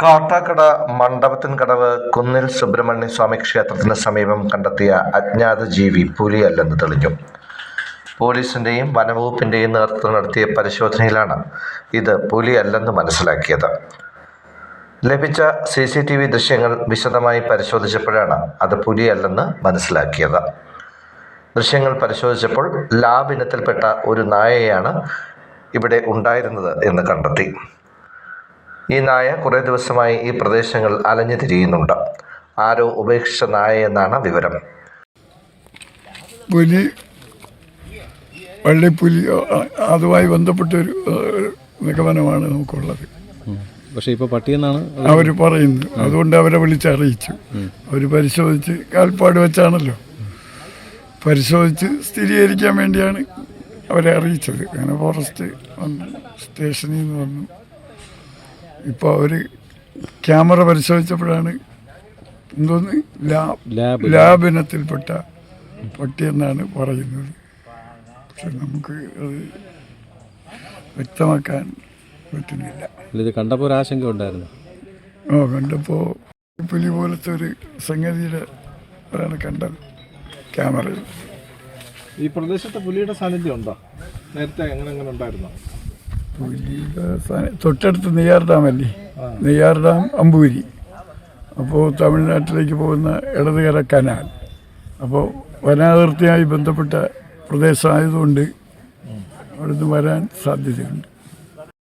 കാട്ടാക്കട മണ്ഡപത്തിൻകടവ് കുന്നിൽ സുബ്രഹ്മണ്യ സ്വാമി ക്ഷേത്രത്തിന് സമീപം കണ്ടെത്തിയ അജ്ഞാത ജീവി പുലിയല്ലെന്ന് തെളിഞ്ഞു. പോലീസിന്റെയും വനവകുപ്പിന്റെയും നേതൃത്വത്തിൽ നടത്തിയ പരിശോധനയിലാണ് ഇത് പുലിയല്ലെന്ന് മനസ്സിലാക്കിയത്. ലഭിച്ച സി സി ടി വി ദൃശ്യങ്ങൾ വിശദമായി പരിശോധിച്ചപ്പോഴാണ് അത് പുലിയല്ലെന്ന് മനസ്സിലാക്കിയത്. ദൃശ്യങ്ങൾ പരിശോധിച്ചപ്പോൾ ലാബ് ഇനത്തിൽപ്പെട്ട ഒരു നായയാണ് ഇവിടെ ഉണ്ടായിരുന്നത് എന്ന് കണ്ടെത്തി. ഈ നായ കുറേ ദിവസമായി ഈ പ്രദേശങ്ങൾ അലഞ്ഞു തിരിയുന്നുണ്ട്. ആരോ ഉപേക്ഷിച്ച നായയെന്നാണ് വിവരം. പുലി വള്ളിപ്പുലി അതുമായി ബന്ധപ്പെട്ടൊരു നിഗമനമാണ് നമുക്കുള്ളത്. പക്ഷേ ഇപ്പോൾ പട്ടിയെന്നാണ് അവർ പറയുന്നു. അതുകൊണ്ട് അവരെ വിളിച്ചറിയിച്ചു. അവർ പരിശോധിച്ച് കാൽപ്പാട് വെച്ചാണല്ലോ. പരിശോധിച്ച് സ്ഥിരീകരിക്കാൻ വേണ്ടിയാണ് അവരെ അറിയിച്ചത്. അങ്ങനെ ഫോറസ്റ്റ് വന്നു സ്റ്റേഷനിൽ നിന്ന് വന്നു. ഇപ്പോൾ അവർ ക്യാമറ പരിശോധിച്ചപ്പോഴാണ് എന്തോന്ന്? ലാബ്. ലാബ് ഇനത്തിൽപ്പെട്ട പട്ടിയെന്നാണ് പറയുന്നത്. പക്ഷെ നമുക്ക് അത് വ്യക്തമാക്കാൻ പറ്റുന്നില്ല. ഇത് കണ്ടപ്പോൾ ഒരു ആശങ്ക ഉണ്ടായിരുന്നു. ഓ കണ്ടപ്പോൾ പുലി പോലത്തെ ഒരു സംഗതിയുടെ ആണ് കണ്ടത് ക്യാമറയിൽ. ഈ പ്രദേശത്തെ പുലിയുടെ സാന്നിധ്യം ഉണ്ടോ? നേരത്തെ എങ്ങനെ എങ്ങനെ ഉണ്ടായിരുന്നോ? തൊട്ടടുത്ത് നെയ്യാർ ഡാമല്ലേ നെയ്യാർ ഡാം അമ്പൂരി അപ്പോൾ തമിഴ്നാട്ടിലേക്ക് പോകുന്ന ഇടതുകര കനാൽ. അപ്പോൾ വനാതിർത്തിയായി ബന്ധപ്പെട്ട പ്രദേശമായതുകൊണ്ട് അവിടുന്ന് വരാൻ സാധ്യതയുണ്ട്.